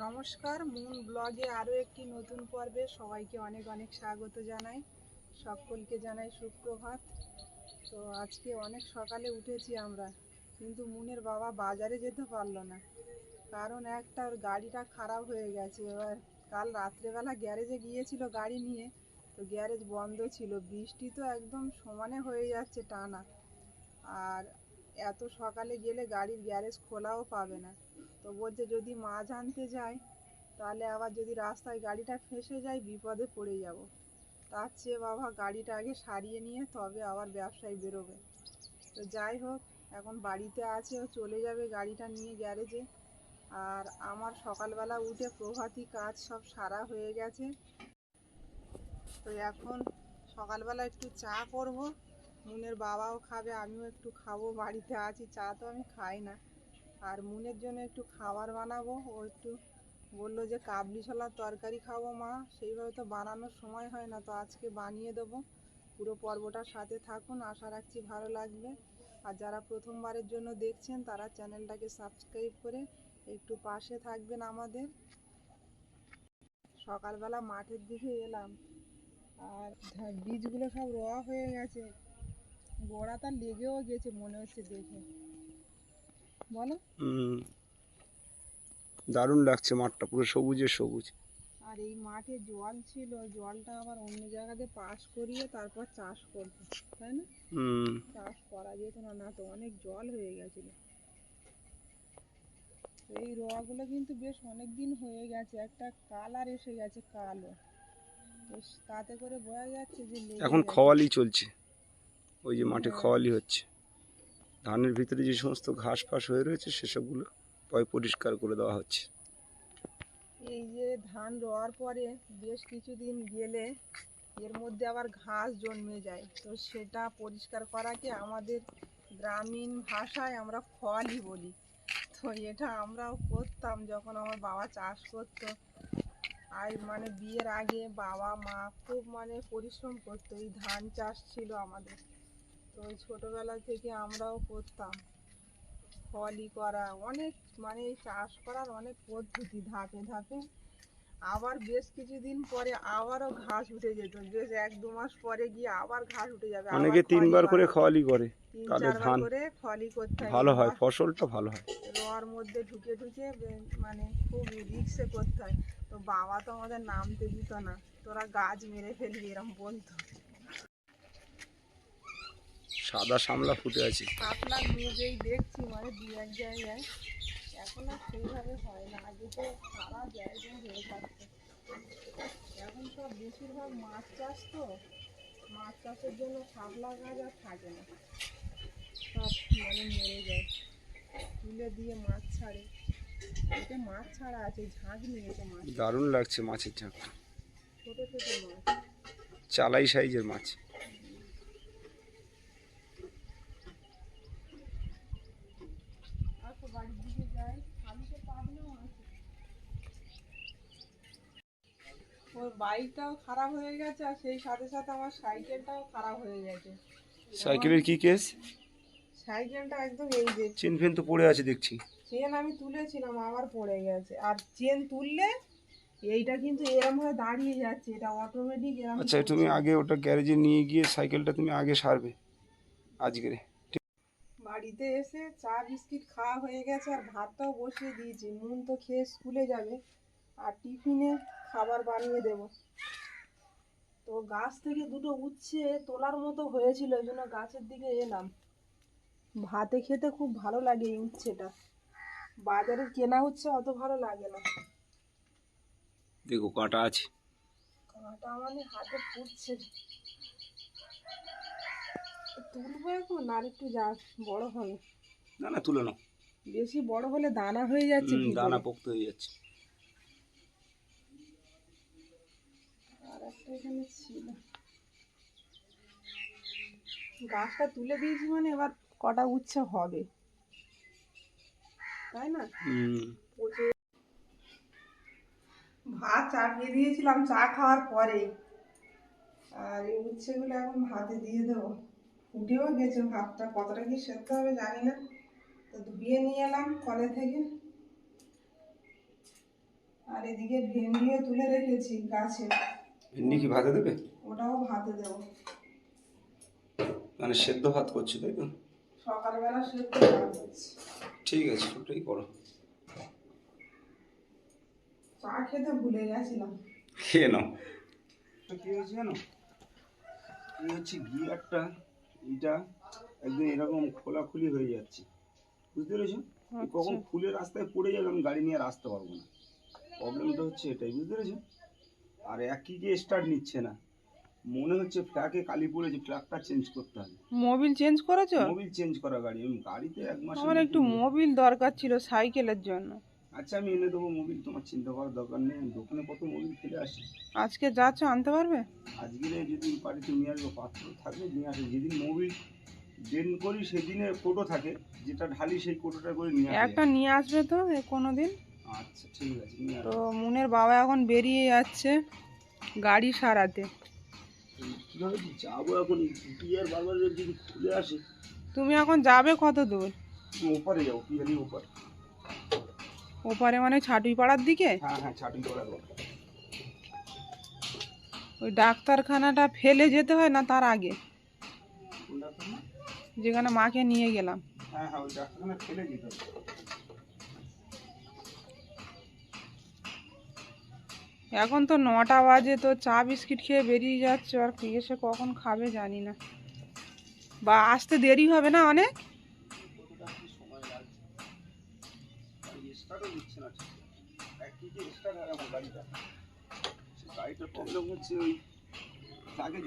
নমস্কার, মুন ব্লগে আরও একটি নতুন পর্বে সবাইকে অনেক অনেক স্বাগত জানাই, সকলকে জানাই সুপ্রভাত। তো আজকে অনেক সকালে উঠেছি আমরা, কিন্তু মুনের বাবা বাজারে যেতে পারল না, কারণ একটা ওর গাড়িটা খারাপ হয়ে গেছে। এবার কাল রাত্রেবেলা গ্যারেজে গিয়েছিল গাড়ি নিয়ে, তো গ্যারেজ বন্ধ ছিল, বৃষ্টি তো একদম সমানে হয়ে যাচ্ছে টানা। আর এত সকালে গেলে গাড়ির গ্যারেজ খোলাও পাবে না। তো বলছে যদি মাছ আনতে যাই তাহলে আবার যদি রাস্তায় গাড়িটা ফেসে যায়, বিপদে পড়ে যাব। তার চেয়ে বাবা গাড়িটা আগে সারিয়ে নিয়ে তবে আবার ব্যবসায় বেরোবে। তো যাই হোক, এখন বাড়িতে আছে, ও চলে যাবে গাড়িটা নিয়ে গ্যারেজে। আর আমার সকালবেলা উঠে প্রভাতী কাজ সব সারা হয়ে গেছে। তো এখন সকালবেলা একটু চা করব। মুনের বাবাও খাবে, আমিও একটু খাব, বাড়িতে আছি, চা তো আমি খাই না। আর মুনের জন্য একটু খাবার বানাবো। ও একটু বলল যে, কাবলি ছোলার তরকারি খাব মা। সেইভাবে তো বানানোর সময় হয় না, তো আজকে বানিয়ে দেবো। পুরো পর্বটার সাথে থাকুন, আশা রাখছি ভালো লাগবে। আর যারা প্রথমবারের জন্য দেখছেন, তারা চ্যানেলটাকে সাবস্ক্রাইব করে একটু পাশে থাকবেন আমাদের। সকালবেলা মাঠের দিকে এলাম। আর বীজগুলো সব রোয়া হয়ে গেছে। গোড়াটা লেগেও গেছে, মনে হচ্ছে দেখে। বলো। দারুণ লাগছে মাঠটা পুরো সবুজে সবুজ। আর এই মাঠে জল ছিল জলটা আবার অন্য জায়গাতে পাস করিয়ে তারপর চাষ করতো তাই না? হুম চাষ করা যেত না না তো অনেক জল হয়ে গেছিল। এই রোয়াগুলো কিন্তু বেশ অনেক দিন হয়ে গেছে একটা কালার এসে গেছে কালো। তাতে করে বোঝা যাচ্ছে যে এখন। খওয়ালি চলছে ওই যে মাঠে হ্যাঁ। খওয়ালি হচ্ছে। ধানের ভিতরে যে সমস্ত ঘাস ফাস হয়ে রয়েছে, সেসবগুলো পয় পরিষ্কার করে দেওয়া হচ্ছে। এই যে ধান রোয়ার পরে বেশ কিছুদিন গেলে এর মধ্যে আবার ঘাস জন্মে যায়। তো সেটা পরিষ্কার করাকে আমাদের গ্রামীণ ভাষায় আমরা ফলই বলি। তো এটা আমরাও করতাম যখন আমার বাবা চাষ করতো। আর মানে বিয়ের আগে বাবা মা খুব মানে পরিশ্রম করতো। এই ধান চাষ ছিল আমাদের। তো ছোটোবেলা থেকে আমরাও করতাম। ফলই করা অনেক মানে চাষ করার অনেক পদ্ধতি ধাপে ধাপে। আবার বেশ কিছুদিন পরে আবারও ঘাস উঠে যেত বেশ এক দু মাস পরে গিয়ে আবার ঘাস উঠে যাবে অনেকে তিনবার করে। খওয়ালি করে তিন তাহলে চারবার ধান করে ফলই করতে হয়। ভালো হয় ফসলটা ভালো হয়। রোয়ার মধ্যে ঢুকে ঢুকে মানে খুব রিক্সে করতে হয়। তো বাবা তো আমাদের নামতে দিত না তোরা গাছ মেরে ফেলবি এরম বলতো। সাদা সামলা ফুটে আছে। আপনার নিজেই দেখছি মানে দু এক জায়গায়। এখন আর সেইভাবে হয় না। আগে তো সারা জায়গায় হয়ে থাকতো। এখন সব বেশিরভাগ মাছ চাষ তো। মাছ চাষের জন্য গাছ আর থাকে না। সব মানে মরে যায়। তুলে দিয়ে মাছ ছাড়ে। এতে মাছ ছাড়া আছে ঝাঁক নিয়েছে মাছ। দারুণ লাগছে মাছের ঝাঁক ছোট ছোট মাছ। চালাই সাইজের মাছ আর তো বাড়ির দিকে যাই আমি তো পাবনাও আছে ওর বাইকটাও খারাপ হয়ে গেছে আর সেই সাথে সাথে আমার সাইকেলটাও খারাপ হয়ে গেছে। সাইকেলের কি কেস? সাইকেলটা একদম এই যে চেন ফেন তো পড়ে আছে দেখছি। চেন আমি তুলেছিলাম আবার পড়ে গেছে। আর চেন তুললে এইটা কিন্তু এরম হয়ে দাঁড়িয়ে যাচ্ছে এটা অটোমেটিক এরম আচ্ছা তুমি আগে ওটা গ্যারেজে নিয়ে গিয়ে সাইকেলটা তুমি আগে সারবে আজকের। বাড়িতে এসে চা বিস্কিট খাওয়া হয়ে গেছে আর ভাতটাও বসিয়ে দিয়েছি মুন তো খেয়ে স্কুলে যাবে। আর টিফিনে খাবার বানিয়ে দেব। তো গাছ থেকে দুটো উচ্ছে তোলার মতো হয়েছিল ওই জন্য গাছের দিকে এলাম। ভাতে খেতে খুব ভালো লাগে এই উচ্ছেটা। বাজারের কেনা হচ্ছে অত ভালো লাগে না। দেখো কাঁটা আছে। কাঁটা মানে হাতে ফুটছে তুলবো এখন? আর একটু যা বড় হবে। না না তুলে নাও। বেশি বড় হলে দানা হয়ে যাচ্ছে দানা পোক্ত হয়ে যাচ্ছে আর একটা এখানে ছিল গাছটা তুলে দিয়েছি মানে এবার কটা উচ্ছে হবে। তাই না? ভাত চাপিয়ে দিয়েছিলাম চা খাওয়ার পরে। আর এই উচ্ছেগুলো এখন ভাতে দিয়ে দেবো। ফুটেও গেছে ভাতটা কতটা কি সেদ্ধ হবে জানি না। তো ধুয়ে নিয়ে এলাম কলে থেকে। আর এদিকে ভেন্ডিও তুলে রেখেছি গাছে। ভেন্ডি কি ভাতে দেবে? ওটাও ভাতে দেবো। মানে সেদ্ধ ভাত করছি তাই তো? সকালবেলা সেদ্ধ ভাত ঠিক আছে ওটাই করো। চা খেতে ভুলে গেছিলাম। খেয়ে নাও। কি হয়েছে জানো? এই হচ্ছে গিয়ারটা এটা একদম এরকম খোলাখুলি হয়ে যাচ্ছে। বুঝতে পেরেছ? কখন খুলে রাস্তায় পড়ে যাবে আমি গাড়ি নিয়ে আর আসতে পারব না। প্রবলেমটা হচ্ছে এটাই বুঝতে পেরেছ? আর একই যে স্টার্ট নিচ্ছে না মনে হচ্ছে ফ্ল্যাগে কালি পড়েছে ফ্ল্যাগটা চেঞ্জ করতে হবে। মোবিল চেঞ্জ করেছ? মোবিল চেঞ্জ করা গাড়ি আমি গাড়িতে এক মাস আমার একটু মোবিল দরকার ছিল সাইকেলের জন্য। আচ্ছা আমি এনে দেবো মোবিল তোমার চিন্তা করার দরকার নেই দোকানে কত মোবিল ফেলে আসি। আজকে যাচ্ছ আনতে পারবে? আজকে যদি বাড়িতে নিয়ে আসব পাত্র থাকবে নিয়ে আসবে। যেদিন মোবিল ডেন করি সেদিনে কোটো থাকে যেটা ঢালি সেই কোটোটা করে নিয়ে একটা নিয়ে আসবে তো কোনো দিন আচ্ছা ঠিক আছে তো মুনের বাবা এখন বেরিয়ে যাচ্ছে গাড়ি সারাতে। কীভাবে যাব এখন? বিয়ার বারবার যদি খুলে আসে। তুমি এখন যাবে কত দূর? ওপারে যাব পিয়ালি ওপারে। ওপারে মানে ছাটুই পাড়ার দিকে? হ্যাঁ হ্যাঁ ওই ডাক্তারখানাটা ফেলে যেতে হয় না তার আগে? যেখানে মাকে নিয়ে গেলাম। হ্যাঁ হ্যাঁ ওই ডাক্তারখানা ফেলে হবে এখন তো নটা বাজে, তো চা বিস্কিট খেয়ে বেরিয়ে যাচ্ছে, আর এসে কখন খাবে জানি না। বা আসতে দেরি হবে না অনেক?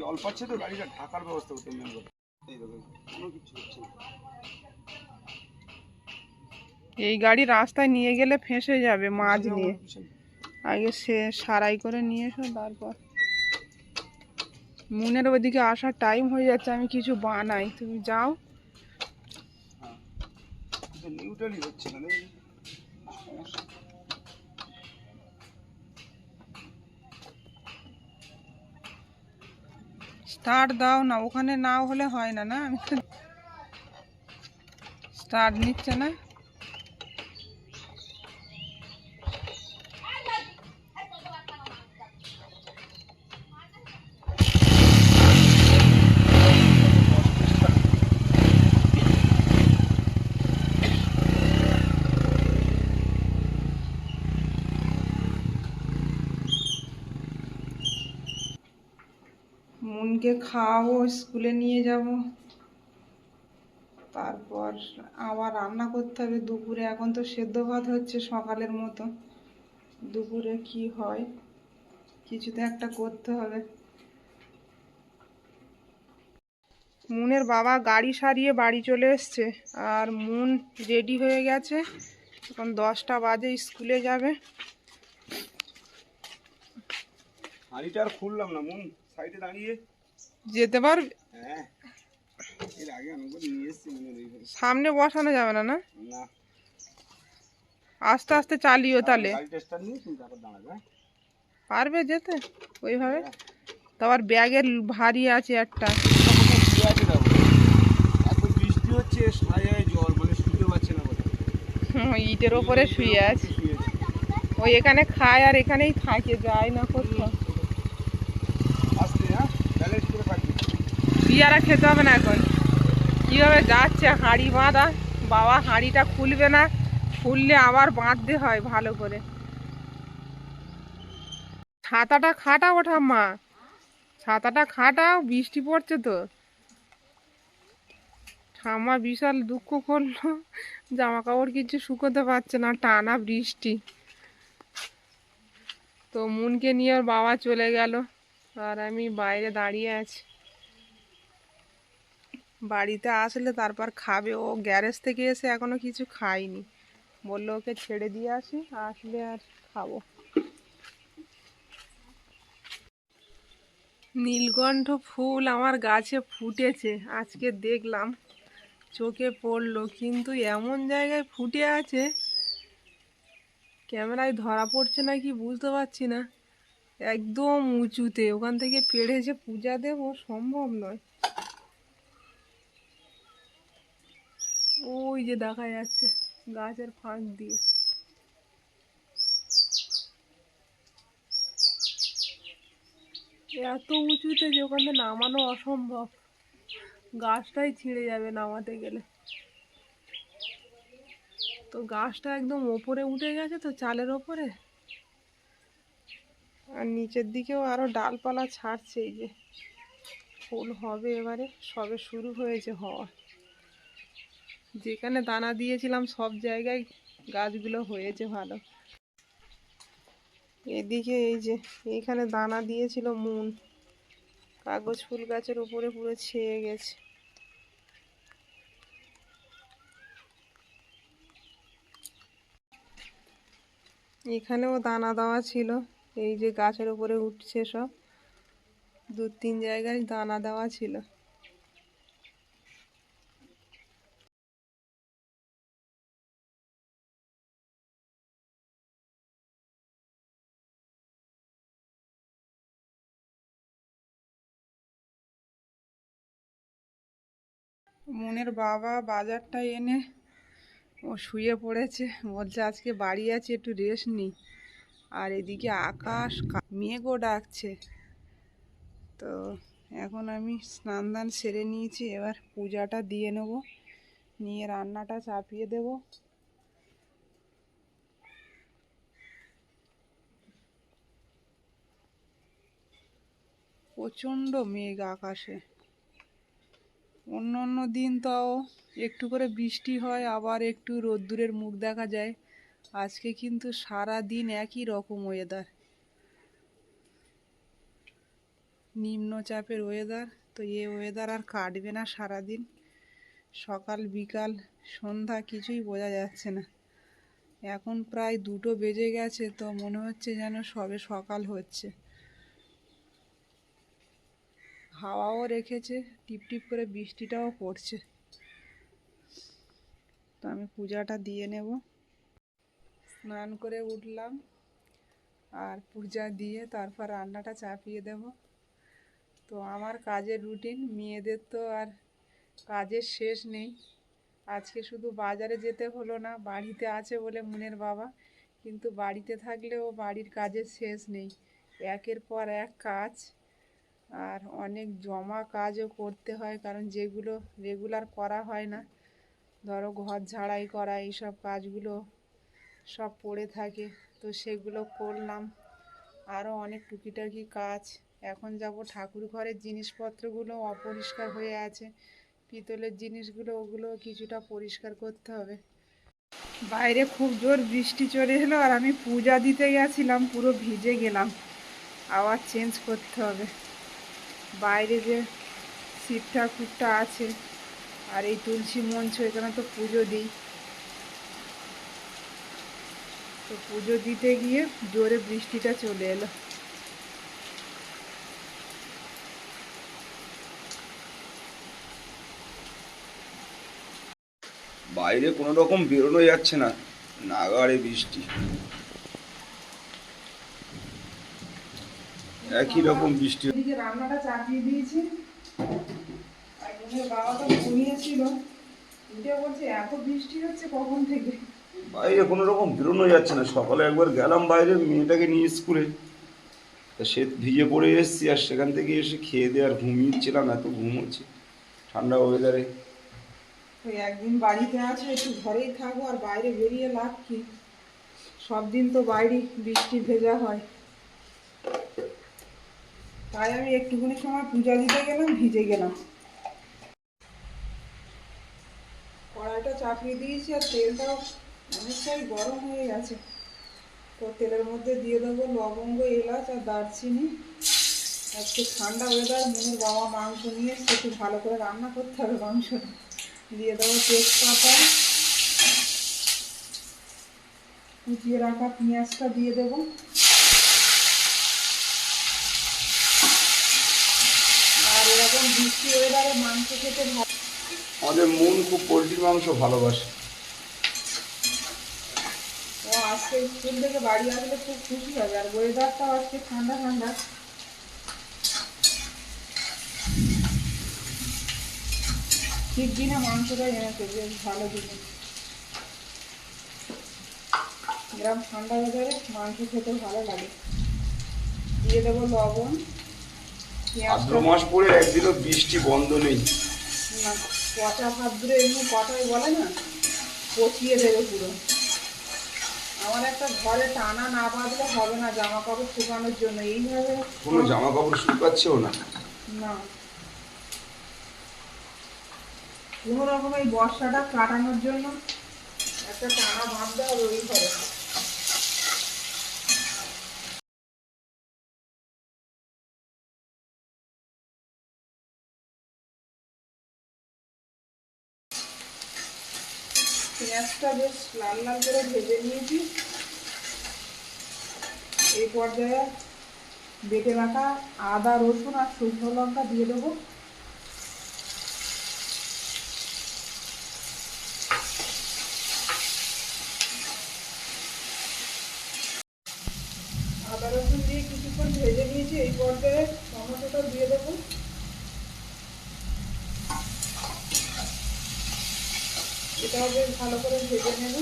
জল পাচ্ছে তো গাড়িটা ঢাকার ব্যবস্থা করতে কোনো কিছু হচ্ছে এই গাড়ি রাস্তায় নিয়ে গেলে ফেঁসে যাবে মাছ নিয়ে। আগে সে সারাই করে নিয়ে এসো তারপর। মুনের ওদিকে আসার টাইম হয়ে যাচ্ছে আমি কিছু বানাই। তুমি যাও। স্টার্ট দাও না ওখানে না হলে হয় না না? আমি স্টার্ট নিচ্ছে না? মনকে খাওয়াবো, স্কুলে নিয়ে যাব। তারপর আবার রান্না করতে হবে। দুপুরে এখন তো সেদ্ধ ভাত হচ্ছে সকালের মতো। দুপুরে কি হয় কিছু তো একটা করতে হবে। মুনের বাবা গাড়ি সারিয়ে বাড়ি চলে এসছে আর মুন রেডি হয়ে গেছে। এখন দশটা বাজে, স্কুলে যাবে। হাঁড়িটা আর খুললাম না, মন সাইডে দাঁড়িয়ে। যেতে পারবে হ্যাঁ। মনে সামনে বসানো যাবে না না? আস্তে আস্তে চালিও তাহলে। হ্যাঁ? পারবে যেতে ওইভাবে? তারপর ব্যাগের ভারী আছে একটা। ইটের ওপরে শুয়ে আছে। ওই এখানে খায় আর এখানেই থাকে যায় না কোথাও আসতে হ্যাঁ ব্যালেন্স করে থাকবে পিয়ারা খেতে হবে না এখন। কীভাবে যাচ্ছে হাঁড়ি বাঁধা? বাবা হাঁড়িটা খুলবে না, খুললে আবার বাঁধতে হয় ভালো করে। ছাতাটা খাটা খাটাও ঠাম্মা। ছাতাটা খাটাও, বৃষ্টি পড়ছে তো। ঠাম্মা বিশাল দুঃখ করল জামা কাপড় কিছু শুকোতে পারছে না, টানা বৃষ্টি। তো মুনকে নিয়ে ওর বাবা চলে গেল, আর আমি বাইরে দাঁড়িয়ে আছি। বাড়িতে আসলে তারপর খাবে। ও গ্যারেজ থেকে এসে এখনও কিছু খাইনি বলল ওকে ছেড়ে দিয়ে আসি, আসলে আর খাব। নীলকণ্ঠ ফুল আমার গাছে ফুটেছে, আজকে দেখলাম। চোখে পড়ল, কিন্তু এমন জায়গায় ফুটে আছে, ক্যামেরায় ধরা পড়ছে না কি বুঝতে পারছি না। একদম উঁচুতে, ওখান থেকে পেড়ে যে পূজা দেবো, সম্ভব নয়। ওই যে দেখা যাচ্ছে গাছের ফাঁক দিয়ে। এত উঁচুতে যে ওখানে নামানো অসম্ভব। গাছটাই ছিঁড়ে যাবে নামাতে গেলে। তো গাছটা একদম ওপরে উঠে গেছে তো চালের ওপরে। আর নিচের দিকেও আরও ডালপালা ছাড়ছে এই যে। ফুল হবে এবারে, সবে শুরু হয়েছে হওয়া যেখানে দানা দিয়েছিলাম সব জায়গায় গাছগুলো হয়েছে ভালো। এদিকে এই যে এইখানে দানা দিয়েছিল মুন। কাগজ ফুল গাছের উপরে পুরো ছেয়ে গেছে। এখানেও দানা দেওয়া ছিল। এই যে গাছের উপরে উঠছে সব। দু তিন জায়গায় দানা দেওয়া ছিল। মনের বাবা বাজারটা এনে ও শুয়ে পড়েছে। বলছে, আজকে বাড়ি আছে, একটু রেস্ট নিই আর এদিকে আকাশ মেঘও ডাকছে। তো এখন আমি স্নান দান সেরে নিয়েছি, এবার পূজাটা দিয়ে নেব। নিয়ে রান্নাটা চাপিয়ে দেব। প্রচণ্ড মেঘ আকাশে। অন্য অন্য দিন তাও একটু করে বৃষ্টি হয়, আবার একটু রোদ্দুরের মুখ দেখা যায়। আজকে কিন্তু সারা দিন একই রকম ওয়েদার নিম্নচাপের ওয়েদার তো এ ওয়েদার আর কাটবে না সারা দিন সকাল, বিকাল, সন্ধ্যা কিছুই বোঝা যাচ্ছে না। এখন প্রায় দুটো বেজে গেছে, তো মনে হচ্ছে যেন সবে সকাল হচ্ছে। হাওয়াও রেখেছে, টিপ টিপ করে বৃষ্টিটাও পড়ছে। তো আমি পূজাটা দিয়ে নেব। স্নান করে উঠলাম আর পূজা দিয়ে তারপর রান্নাটা চাপিয়ে দেব। তো আমার কাজের রুটিন, মেয়েদের তো আর কাজের শেষ নেই। আজকে শুধু বাজারে যেতে হলো না, বাড়িতে আছে বলে মুনের বাবা, কিন্তু বাড়িতে থাকলেও বাড়ির কাজের শেষ নেই। একের পর এক কাজ। আর অনেক জমা কাজও করতে হয়, কারণ যেগুলো রেগুলার করা হয় না। ধরো ঘর ঝাড়াই করা, এইসব কাজগুলো সব পড়ে থাকে, তো সেগুলো করলাম। আরও অনেক টুকিটাকি কাজ। এখন যাব ঠাকুর ঘরের জিনিসপত্রগুলো অপরিষ্কার হয়ে আছে। পিতলের জিনিসগুলো, ওগুলো কিছুটা পরিষ্কার করতে হবে। বাইরে খুব জোর বৃষ্টি চলে এলো, আর আমি পূজা দিতে গেছিলাম, পুরো ভিজে গেলাম। আবার চেঞ্জ করতে হবে। বাইরে যে শিব ঠাকুরটা আছে আর এই তুলসী মঞ্চ, এখানে তো পুজো দিই। তো পুজো দিতে গিয়ে জোরে বৃষ্টিটা চলে এলো। বাইরে কোনো রকম বেরোনো যাচ্ছে না। নাগাড়ে বৃষ্টি। একই রকম বৃষ্টি। এদিকে রান্নাটা চাপিয়ে দিয়েছি। আর বোনের ঘুমিয়েছিল। উঠে বলছে এত বৃষ্টি হচ্ছে কখন থেকে? বাইরে কোনো রকম বেরোনো যাচ্ছে না। সকালে একবার গেলাম বাইরে মেয়েটাকে নিয়ে স্কুলে। তা সে ভিজে পড়ে এসেছি আর সেখান থেকে এসে খেয়ে দিয়ে আর ঘুমিয়েছিলাম এত ঘুম হচ্ছে ঠান্ডা ওয়েদারে একদিন বাড়িতে আছে একটু ঘরেই থাকব আর বাইরে বেরিয়ে লাভ কি? সব দিন তো বাইরে বৃষ্টি ভেজা হয়। তাই আমি একটুখানি সময় পূজা দিতে গেলাম, ভিজে গেলাম। কড়াইটা চাপিয়ে দিয়েছি আর তেলটাও অনেকটাই গরম হয়ে গেছে। তো তেলের মধ্যে দিয়ে দেবো লবঙ্গ, এলাচ আর দারচিনি। আজকে ঠান্ডা ওয়েদার মনের বাবা মাংস নিয়ে একটু ভালো করে রান্না করতে হবে মাংসটা দিয়ে দেবো তেজপাতা। কুচিয়ে রাখা পেঁয়াজটা দিয়ে দেবো আর এরকম বৃষ্টি ওয়েদারে মাংস খেতে ভালো। আমাদের মন খুব পোলট্রির মাংস ভালোবাসে। ও আজকে স্কুল থেকে বাড়ি আসলে খুব খুশি হবে আর ওয়েদারটাও আজকে ঠান্ডা ঠান্ডা। ঠিক দিনে মাংসটা এনেছে বেশ ভালো দিনে। গ্রাম ঠান্ডা ওয়েদারে মাংস খেতে ভালো লাগে। দিয়ে দেবো লবণ। ভাদ্র মাস পরে একদিনও বৃষ্টি বন্ধ নেই। পচা ভাদ্রে এমনি কথাই বলে না? পচিয়ে দেবে পুরো। আমার একটা ঘরে টানা না বাঁধলে হবে না জামা কাপড় শুকানোর জন্য। এইভাবে কোনো জামা কাপড় শুকাচ্ছেও না। না। কোনো রকম এই বর্ষাটা কাটানোর জন্য একটা টানা বাঁধতে হবে ওই ঘরে। পেঁয়াজটা বেশ লাল লাল করে ভেজে নিয়েছি। এই পর্যায়ে বেটে রাখা আদা রসুন আর শুকনো লঙ্কা দিয়ে দেবো আদা রসুন দিয়ে কিছুক্ষণ ভেজে নিয়েছি এই পর্যায়ে টমেটোটা দিয়ে দেবো এটাও বেশ ভালো করে ভেজে নেব।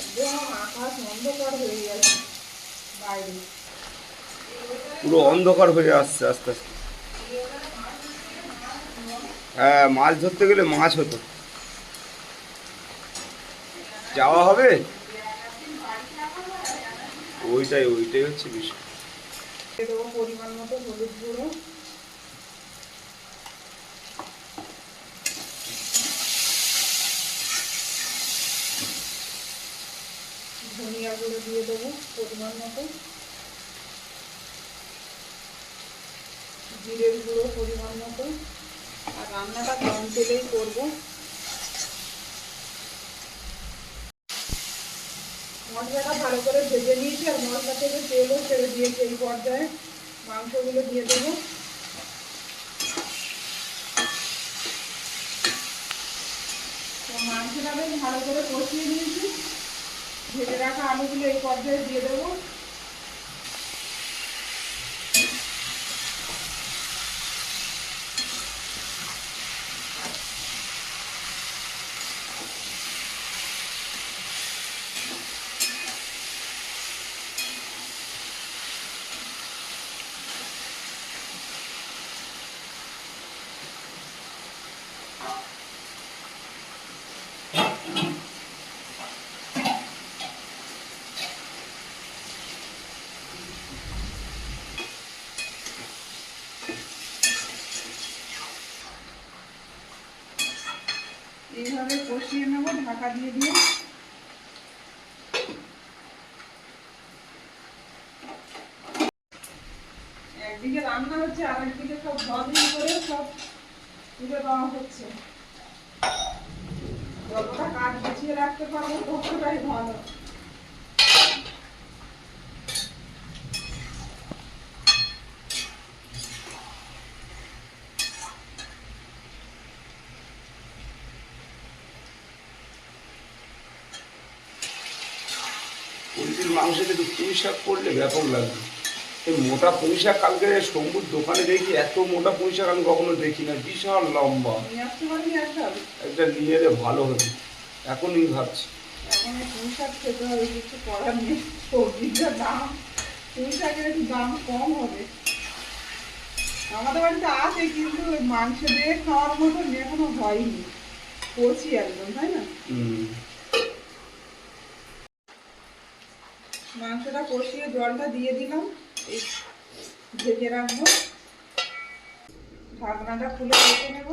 একদম আকাশ অন্ধকার হয়ে গেছে বাইরে। পুরো অন্ধকার হয়ে আসছে আস্তে আস্তে। হ্যাঁ মাছ ধরতে গেলে মাছ হতো। যাওয়া হবে? ওইটাই ওইটাই হচ্ছে বিষয়। পরিমাণ মতো হলুদ গুঁড়ো। ধনিয়া গুঁড়ো দিয়ে দেবো পরিমাণ মতো। জিরের গুঁড়ো পরিমাণ মতো। আর রান্নাটা কম তেলেই করব। মশলাটা ভালো করে ভেজে নিয়েছি আর মশলা থেকে তেলও ছেড়ে দিয়েছি এই পর্যায়ে। মাংসগুলো দিয়ে দেবো। মাংসটা বেশ ভালো করে কষিয়ে নিয়েছি। ভেজে রাখা আলুগুলো এই পর্যায়ে দিয়ে দেবো। এইভাবে কষিয়ে নেব, ঢাকা দিয়ে দিয়ে। একদিকে রান্না হচ্ছে আর একদিকে সব ভদিন করে সব তুলে দেওয়া হচ্ছে। যতটা কাজ গুছিয়ে রাখতে পারব, ততটাই ভালো পোলট্রির মাংস থেকে পুঁই শাক করলে ব্যাপক লাগবে। এই মোটা পুঁই শাক কালকে শম্ভুর দোকানে দেখি এত মোটা পুঁই শাক আমি কখনো দেখি না বিশাল লম্বা। একটা নিয়ে এলে ভালো হতো এখনই ভাবছি। এখন এই পুঁই শাক খেতে হবে কিছু করার নেই সবজির যা দাম। পুঁই শাকের একটু দাম কম হবে। আমাদের বাড়িতে আছে কিন্তু মাংস দিয়ে খাওয়ার মতো এখনও হয়নি। করছি একদম তাই না? মাংসটা কষিয়ে জলটা দিয়ে দিলাম। এই ঢেকে রাখব। ঢাকনাটা খুলে রেখে নেব।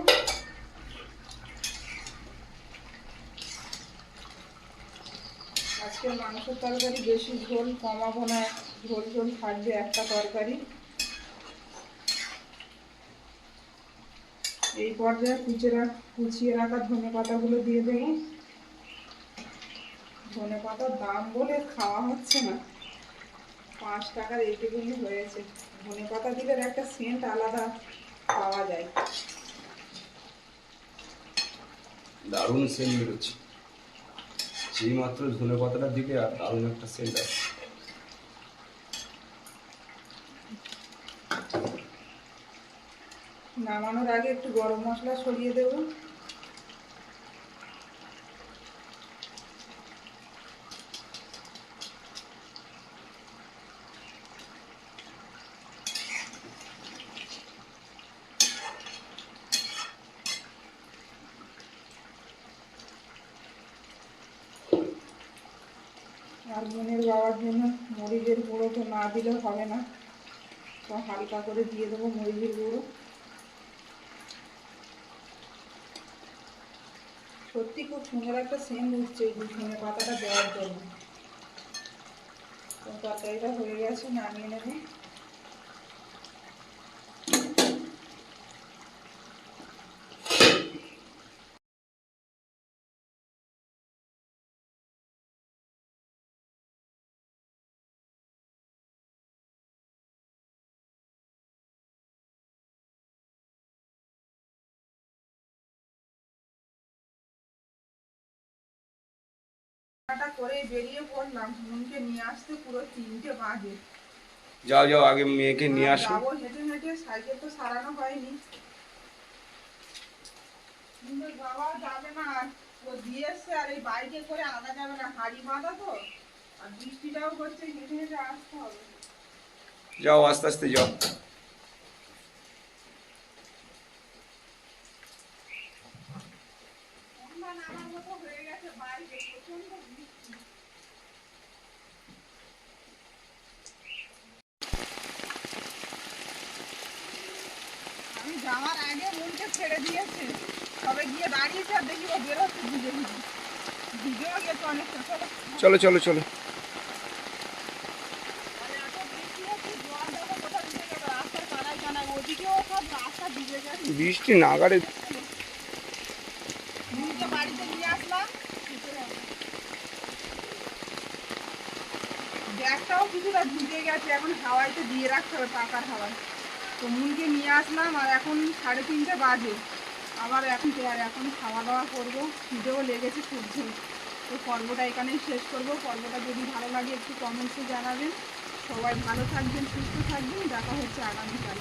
আজকে মাংসের তরকারি বেশি ঝোল কমাবো না, ঝোল ঝোল থাকবে একটা তরকারি। এই পর্যায়ে কুচে রাখ কুচিয়ে রাখা ধনে পাতাগুলো দিয়ে দেবো। ধনে পাতার দাম বলে খাওয়া হচ্ছে না। পাঁচ টাকার এইটুকুনি হয়েছে। ধনে পাতা দিলে একটা সেন্ট আলাদা পাওয়া যায়। দারুণ সেন্ট বেরোচ্ছে। যেই মাত্র ধনে পাতাটা দিকে আর দারুণ একটা সেন্ট আছে। নামানোর আগে একটু গরম মশলা সরিয়ে দেবো। আর বোনের বাবার জন্য মরিচের গুঁড়ো তো না দিলেও হবে না। তো হালকা করে দিয়ে দেবো মরিচের গুঁড়ো। সত্যি খুব সুন্দর একটা সেন্ট উঠছে এই ধনে পাতাটা দেওয়ার জন্য। তো তরকারিটা হয়ে গেছে, নামিয়ে নেব। রান্নাটা করে বেরিয়ে পড়লাম মনকে নিয়ে আসতে পুরো তিনটে বাজে। যাও যাও আগে মেয়েকে নিয়ে আসো। যাব হেঁটে হেঁটে সাইকেল তো সারানো হয়নি। কিন্তু বাবা যাবে না ও দিয়ে এসছে আর এই বাইকে করে আনা যাবে না হাড়ি বাঁধা তো। আর বৃষ্টিটাও হচ্ছে হেঁটে হেঁটে আসতে হবে। যাও আস্তে আস্তে যাও। আমার মতো হয়ে গেছে বাইকে প্রচণ্ড বৃষ্টি আমি যাওয়ার আগে মনকে ছেড়ে দিয়েছে। তবে গিয়ে দাঁড়িয়েছে আর দেখি ও বেরোচ্ছে ভিজে ভিজে। ভিজেও গেছে অনেকটা চলো চলো চলো। বৃষ্টি নাগারে বাড়িতে নিয়ে আসলাম। ব্যাগটাও কিছুটা ভিজে গেছে এখন হাওয়াইতে দিয়ে রাখতে হবে পাকার হাওয়ায়। তো মুনকে নিয়ে আসলাম আর এখন সাড়ে তিনটে বাজে। আবার এখন আর এখন খাওয়া দাওয়া করব। খিদেও লেগেছে খুব। তো পর্বটা এখানেই শেষ করব। পর্বটা যদি ভালো লাগে একটু কমেন্টসে জানাবেন। সবাই ভালো থাকবেন, সুস্থ থাকবেন। দেখা হচ্ছে আগামীকাল।